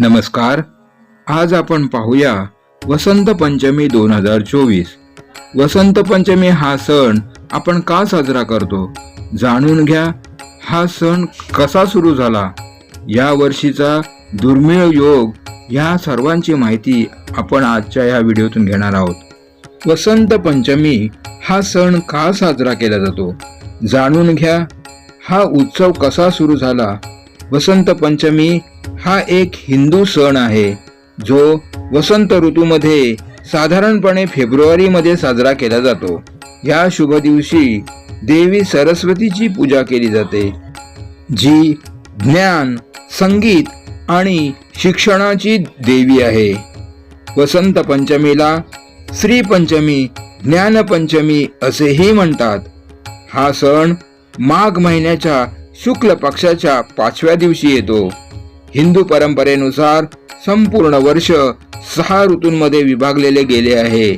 नमस्कार. आज आपण पाहूया वसंत पंचमी दोन हजार चोवीस. वसंत पंचमी हा सण आपण का साजरा करतो? जाणून घ्या हा सण कसा सुरू झाला? या वर्षीचा दुर्मिळ योग ह्या सर्वांची माहिती आपण आजच्या या व्हिडिओतून घेणार आहोत. वसंत पंचमी हा सण का साजरा केला जातो? जाणून घ्या हा उत्सव कसा सुरू झाला? वसंत पंचमी हा एक हिंदू सण आहे जो वसंत ऋतूमध्ये साधारणपणे फेब्रुवारीमध्ये साजरा केला जातो. या शुभ दिवशी देवी सरस्वतीची पूजा केली जाते जी ज्ञान संगीत आणि शिक्षणाची देवी आहे. वसंत पंचमीला श्रीपंचमी ज्ञानपंचमी असेही म्हणतात. हा सण माघ महिन्याच्या शुक्ल पक्षाच्या पाचव्या दिवशी येतो. हिंदू परंपरेनुसार संपूर्ण वर्ष सहा ऋतूंमध्ये विभागलेले गेले आहे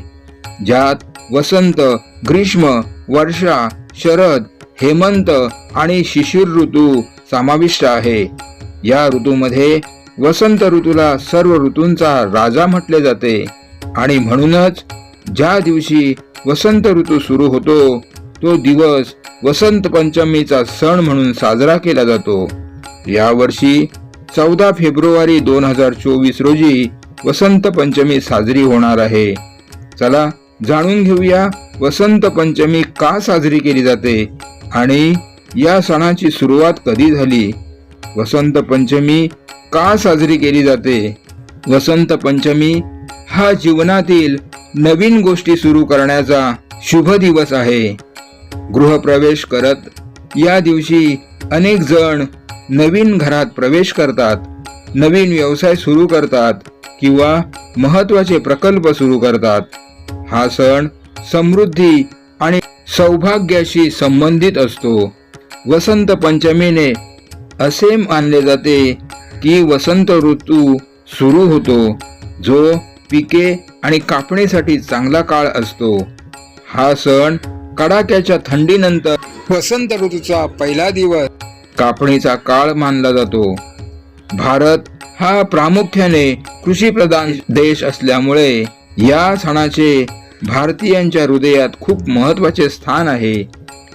ज्यात वसंत ग्रीष्म वर्षा शरद हेमंत आणि शिशिर ऋतू समाविष्ट आहे. या ऋतूमध्ये वसंत ऋतूला सर्व ऋतूंचा राजा म्हटले जाते आणि म्हणूनच ज्या दिवशी वसंत ऋतू सुरू होतो तो दिवस वसंत पंचमीचा सण म्हणून साजरा केला जातो. यावर्षी चौदा फेब्रुवारी दोन हजार चोवीस रोजी वसंत पंचमी साजरी होणार आहे. चला जाणून घेऊया वसंत पंचमी का साजरी केली जाते आणि या सणाची सुरुवात कधी झाली? वसंत पंचमी का साजरी केली जाते? वसंत पंचमी हा जीवनातील नवीन गोष्टी सुरू करण्याचा शुभ दिवस आहे. गृहप्रवेश करत या दिवशी अनेक जण नवीन घरात प्रवेश करतात नवीन व्यवसाय सुरू करतात किंवा महत्त्वाचे प्रकल्प सुरू करतात. हा सण समृद्धी आणि सौभाग्याशी संबंधित असतो. वसंत पंचमीने असे मानले जाते की वसंत ऋतू सुरू होतो जो पिके आणि कापणीसाठी चांगला काळ असतो. हा सण कडाक्याच्या थंडीनंतर वसंत ऋतूचा पहिला दिवस कापणीचा काळ मानला जातो. भारत हा प्रामुख्याने कृषी प्रधान देश असल्यामुळे या सणाचे भारतीयांच्या हृदयात खूप महत्त्वाचे स्थान आहे.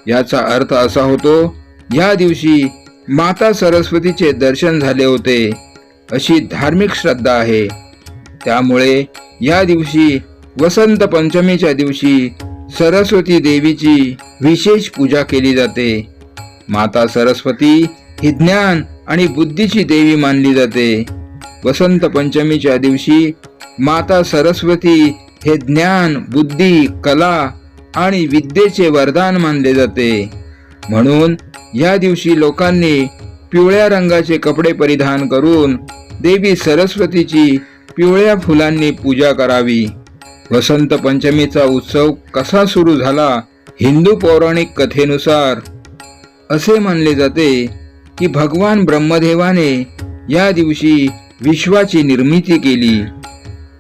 याचा अर्थ असा होतो या दिवशी माता सरस्वतीचे दर्शन झाले होते अशी धार्मिक श्रद्धा आहे. त्यामुळे या दिवशी वसंत पंचमीच्या दिवशी सरस्वती देवीची विशेष पूजा केली जाते. माता सरस्वती ही ज्ञान आणि बुद्धीची देवी मानली जाते. वसंत पंचमीच्या दिवशी माता सरस्वती हे ज्ञान बुद्धी कला आणि विद्येचे वरदान मानले जाते. म्हणून या दिवशी लोकांनी पिवळ्या रंगाचे कपडे परिधान करून देवी सरस्वतीची पिवळ्या फुलांनी पूजा करावी. वसंत पंचमीचा उत्सव कसा सुरू झाला? हिंदू पौराणिक कथेनुसार असे मानले जाते की भगवान ब्रह्मदेवाने या दिवशी विश्वाची निर्मिती केली.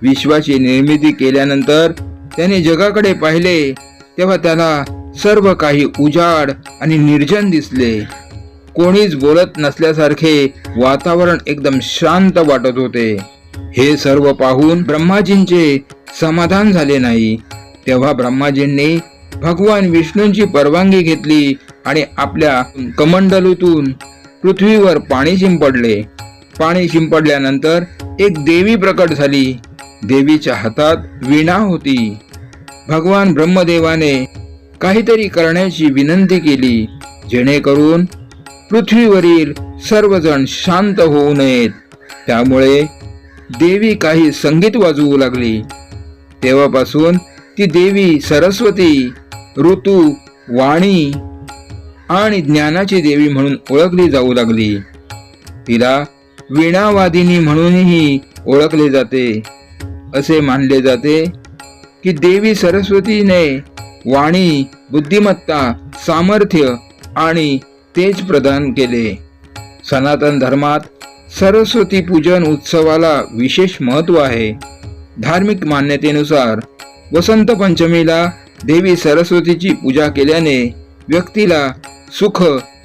विश्वाची निर्मिती केल्यानंतर त्याने जगाकडे पाहिले तेव्हा त्याला सर्व काही उजाड आणि निर्जन दिसले. कोणीच बोलत नसल्यासारखे वातावरण एकदम शांत वाटत होते. हे सर्व पाहून ब्रह्माजींचे समाधान झाले नाही. तेव्हा ब्रह्माजींनी भगवान विष्णूंची परवानगी घेतली आणि आपल्या कमंडलूतून पृथ्वीवर पाणी शिंपडले. पाणी शिंपडल्यानंतर एक देवी प्रकट झाली. देवीच्या हातात वीणा होती. भगवान ब्रह्मदेवाने काहीतरी करण्याची विनंती केली जेणेकरून पृथ्वीवरील सर्वजण शांत होऊ नयेत. त्यामुळे देवी काही संगीत वाजवू लागली. तेव्हापासून ती देवी सरस्वती ऋतू वाणी आणि ज्ञानाची देवी म्हणून ओळखली जाऊ लागली. तिला वीणावादिनी म्हणूनही ओळखले जाते. असे मानले जाते की देवी सरस्वतीने वाणी बुद्धिमत्ता सामर्थ्य आणि तेज प्रदान केले. सनातन धर्मात सरस्वती पूजन उत्सवाला विशेष महत्त्व आहे. धार्मिक मान्यतेनुसार वसंत पंचमीला देवी सरस्वतीची पूजा केल्याने व्यक्तीला सुख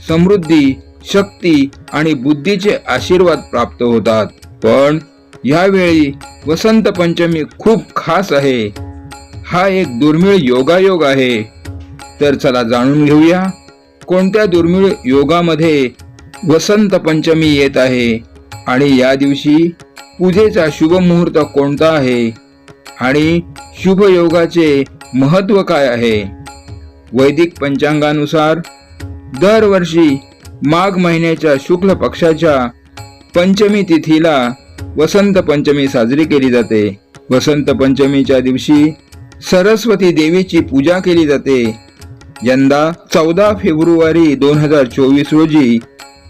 समृद्धी शक्ती आणि बुद्धीचे आशीर्वाद प्राप्त होतात. पण यावेळी वसंत पंचमी खूप खास आहे. हा एक दुर्मिळ योगायोग आहे. तर चला जाणून घेऊया कोणत्या दुर्मिळ योगामध्ये वसंत पंचमी येत आहे आणि या दिवशी पूजेचा शुभ मुहूर्त कोणता आहे आणि शुभ योगाचे महत्त्व काय आहे? वैदिक पंचांगानुसार दरवर्षी माघ महिन्याच्या शुक्ल पक्षाच्या पंचमी तिथीला वसंत पंचमी साजरी केली जाते. वसंत पंचमीच्या दिवशी सरस्वती देवीची पूजा केली जाते. यंदा चौदा फेब्रुवारी दोन हजार चोवीस रोजी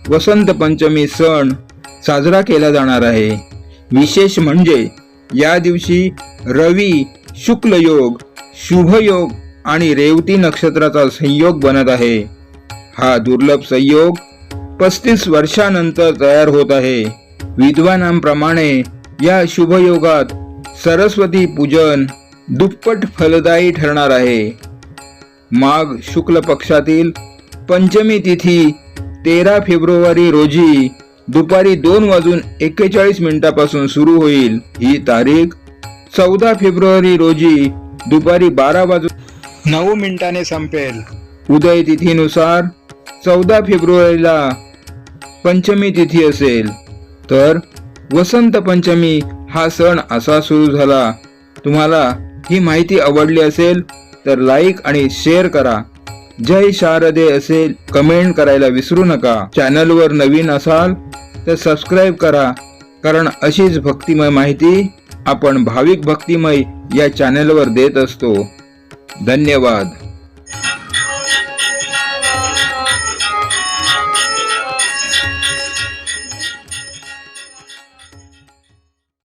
वसंत पंचमी सण साजरा केला जाणार आहे. विशेष म्हणजे या दिवशी रवी शुक्ल योग आणि रेवती नक्षत्राचा संयोग बनत आहे. हा दुर्लभ संयोग पस्तीस वर्षानंतर तयार होत आहे. विद्वानांप्रमाणे या शुभयोगात सरस्वती पूजन दुप्पट फलदायी ठरणार आहे. माघ शुक्ल पक्षातील पंचमी तिथी तेरा फेब्रुवारी रोजी दुपारी दोन वाजून एक्केचाळीस मिनिटापासून सुरू होईल. ही तारीख चौदा फेब्रुवारी रोजी दुपारी बारा वाजून नऊ मिनिटाने संपेल. उदय तिथीनुसार चौदा फेब्रुवारीला पंचमी तिथी असेल. तर वसंत पंचमी हा सण असा सुरू झाला. तुम्हाला ही माहिती आवडली असेल तर लाईक आणि शेअर करा. जय शारदे असेल कमेंट करायला विसरू नका. चॅनलवर नवीन असाल तर सबस्क्राईब करा. कारण अशीच भक्तिमय माहिती आपण भाविक भक्तिमय या चॅनलवर देत असतो. धन्यवाद.